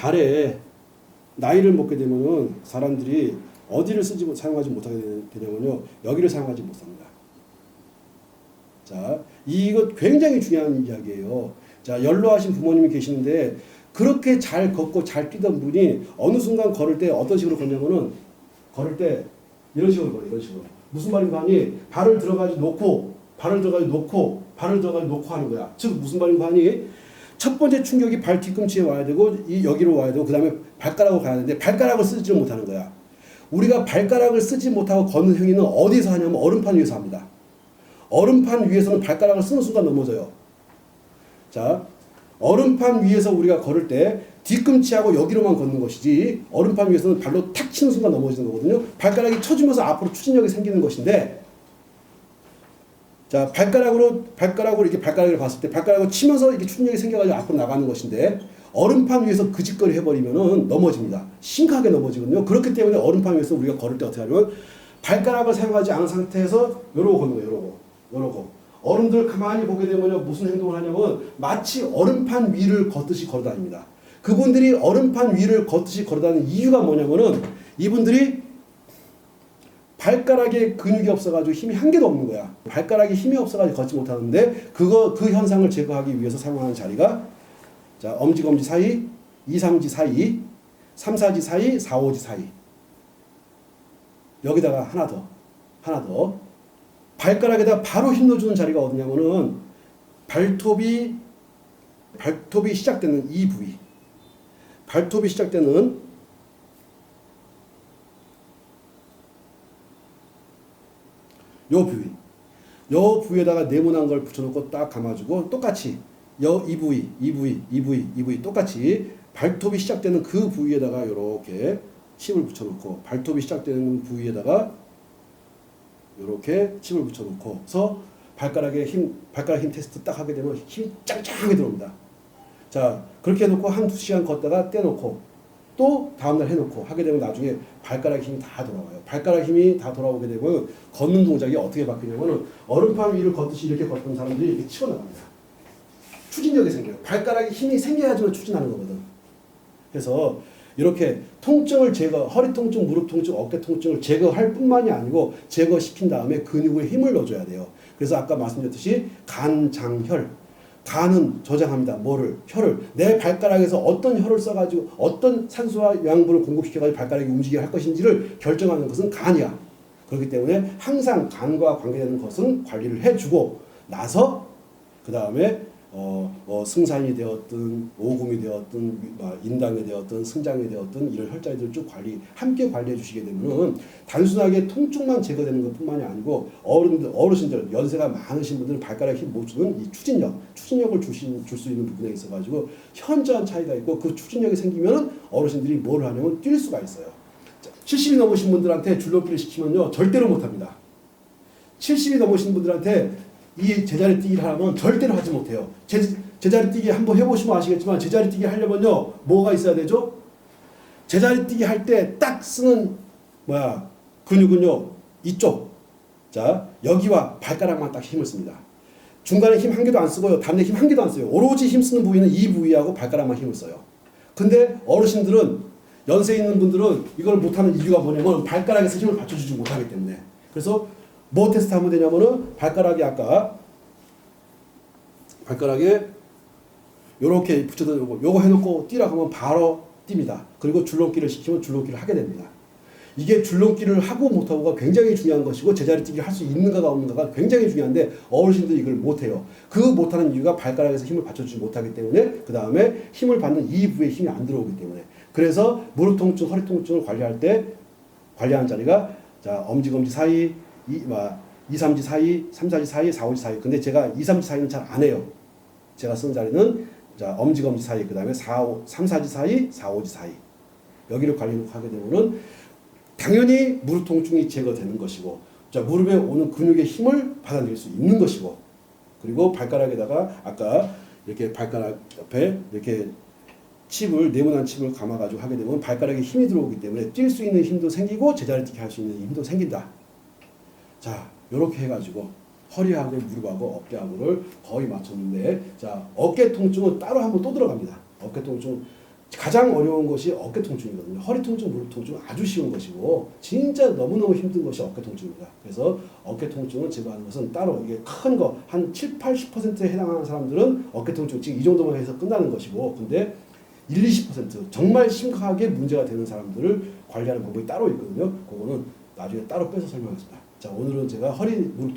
발에 나이를 먹게 되면은 사람들이 어디를 쓰지 못- 사용하지 못하게 되냐면요 여기를 사용하지 못합니다. 자 이거 굉장히 중요한 이야기예요. 자 연로하신 부모님이 계시는데 그렇게 잘 걷고 잘 뛰던 분이 어느 순간 걸을 때 어떤 식으로 걷냐면은 걸을 때 이런 식으로 걸어 이런 식으로 무슨 말인가 하니 발을 들어가지 놓고 발을 들어가지 놓고 발을 들어가지 놓고 하는 거야. 즉 무슨 말인가 하니 첫 번째 충격이 발 뒤꿈치에 와야 되고 이 여기로 와야 되고 그 다음에 발가락으로 가야 되는데 발가락을 쓰지 못하는 거야. 우리가 발가락을 쓰지 못하고 걷는 행위는 어디서 하냐면 얼음판 위에서 합니다. 얼음판 위에서는 발가락을 쓰는 순간 넘어져요. 자, 얼음판 위에서 우리가 걸을 때 뒤꿈치하고 여기로만 걷는 것이지 얼음판 위에서는 발로 탁 치는 순간 넘어지는 거거든요. 발가락이 쳐주면서 앞으로 추진력이 생기는 것인데 자 발가락으로 발가락으로 이렇게 발가락을 봤을 때 발가락을 치면서 이렇게 추진력이 생겨가지고 앞으로 나가는 것인데 얼음판 위에서 그 짓거리 해버리면은 넘어집니다. 심각하게 넘어지거든요. 그렇기 때문에 얼음판 위에서 우리가 걸을 때 어떻게 하냐면 발가락을 사용하지 않은 상태에서 요러고 걷는 거예요. 요러고 요러고 어른들 가만히 보게 되면 무슨 행동을 하냐면 마치 얼음판 위를 걷듯이 걸어다닙니다. 그분들이 얼음판 위를 걷듯이 걸어다니는 이유가 뭐냐면은 이분들이 발가락에 근육이 없어가지고 힘이 한 개도 없는 거야. 발가락에 힘이 없어가지고 걷지 못하는데 그거 그 현상을 제거하기 위해서 사용하는 자리가 자 엄지 검지 사이, 2, 3지 사이, 3, 4지 사이, 4, 5지 사이. 여기다가 하나 더, 하나 더. 발가락에다 바로 힘 넣어주는 자리가 어디냐면은 발톱이 발톱이 시작되는 이 부위. 발톱이 시작되는 요 부위. 요 부위에다가 네모난 걸 붙여놓고 딱 감아주고 똑같이 요이 부위, 이 부위, 이 부위, 이 부위 똑같이 발톱이 시작되는 그 부위에다가 요렇게 칩을 붙여놓고 발톱이 시작되는 부위에다가 요렇게 칩을 붙여놓고 서 발가락에 힘, 발가락 힘 테스트 딱 하게 되면 힘 짱짱하게 들어옵니다. 자, 그렇게 해놓고 한 두 시간 걷다가 떼놓고 또 다음날 해놓고 하게 되면 나중에 발가락 힘이 다 돌아와요. 발가락 힘이 다 돌아오게 되면 걷는 동작이 어떻게 바뀌냐면은 얼음판 위를 걷듯이 이렇게 걷던 사람들이 이렇게 치고 나갑니다. 추진력이 생겨요. 발가락에 힘이 생겨야지만 추진하는 거거든. 그래서 이렇게 통증을 제거, 허리 통증, 무릎 통증, 어깨 통증을 제거할 뿐만이 아니고 제거시킨 다음에 근육에 힘을 넣어줘야 돼요. 그래서 아까 말씀드렸듯이 간, 장, 혈. 간은 저장합니다. 뭐를? 혈을. 내 발가락에서 어떤 혈을 써가지고 어떤 산소와 영양분을 공급시켜가지고 발가락이 움직여야 할 것인지를 결정하는 것은 간이야. 그렇기 때문에 항상 간과 관계되는 것은 관리를 해주고 나서 그 다음에 어, 어, 승산이 되었든 오금이 되었든 아, 인당이 되었든 승장이 되었든 이런 혈자리들 쭉 관리 함께 관리해 주시게 되면은 단순하게 통증만 제거되는 것뿐만이 아니고 어른들 어르신들 연세가 많으신 분들은 발가락 힘못 주는 이 추진력 추진력을 주신 줄 수 있는 부분에 있어 가지고 현저한 차이가 있고 그 추진력이 생기면은 어르신들이 뭘 하냐면 뛸 수가 있어요. 70이 넘으신 분들한테 줄넘기를 시키면요 절대로 못 합니다. 70이 넘으신 분들한테 이 제자리 뛰기를 하면 절대로 하지 못해요. 제, 제자리 뛰기 한번 해보시면 아시겠지만 제자리 뛰기 하려면요 뭐가 있어야 되죠? 제자리 뛰기 할 때 딱 쓰는 뭐야 근육은요 이쪽 자 여기와 발가락만 딱 힘을 씁니다. 중간에 힘 한 개도 안 쓰고요. 다른 데힘한 개도 안 써요. 오로지 힘 쓰는 부위는 이 부위하고 발가락만 힘을 써요. 근데 어르신들은 연세 있는 분들은 이걸 못하는 이유가 뭐냐면 발가락에서 힘을 받쳐주지 못하기 때문에 그래서 뭐 테스트 하면 되냐면은 발가락이 아까 발가락에 요렇게 붙여서 요거, 요거 해놓고 뛰라고 하면 바로 뜁니다. 그리고 줄넘기를 시키면 줄넘기를 하게 됩니다. 이게 줄넘기를 하고 못하고가 굉장히 중요한 것이고 제자리 뛰기를 할 수 있는가가 없는가가 굉장히 중요한데 어르신들이 이걸 못해요. 그 못하는 이유가 발가락에서 힘을 받쳐주지 못하기 때문에 그 다음에 힘을 받는 이 부에 힘이 안 들어오기 때문에 그래서 무릎 통증, 허리 통증을 관리할 때 관리하는 자리가 자 엄지 검지 사이, 이, 뭐, 2, 3지 사이, 3, 4지 사이, 4, 5지 사이. 근데 제가 2, 3지 사이는 잘 안 해요. 제가 쓰는 자리는 자 엄지 검지 사이, 그 다음에 4, 5, 3, 4지 사이, 4, 5지 사이. 여기를 관리하게 되면은 당연히 무릎 통증이 제거되는 것이고 자 무릎에 오는 근육의 힘을 받아들일 수 있는 것이고 그리고 발가락에다가 아까 이렇게 발가락 옆에 이렇게 칩을 네모난 칩을 감아가지고 하게 되면 발가락에 힘이 들어오기 때문에 뛸 수 있는 힘도 생기고 제자리 뛰기 할 수 있는 힘도 생긴다. 자 이렇게 해가지고 허리하고 무릎하고 어깨하고를 거의 맞췄는데 자 어깨 통증은 따로 한번 또 들어갑니다. 어깨 통증 가장 어려운 것이 어깨 통증이거든요. 허리 통증, 무릎 통증은 아주 쉬운 것이고 진짜 너무너무 힘든 것이 어깨 통증입니다. 그래서 어깨 통증을 제거하는 것은 따로 이게 큰 거 한 7, 80%에 해당하는 사람들은 어깨 통증 지금 이 정도만 해서 끝나는 것이고 근데 1, 20% 정말 심각하게 문제가 되는 사람들을 관리하는 방법이 따로 있거든요. 그거는 나중에 따로 빼서 설명하겠습니다. 자, 오늘은 제가 허리 무릎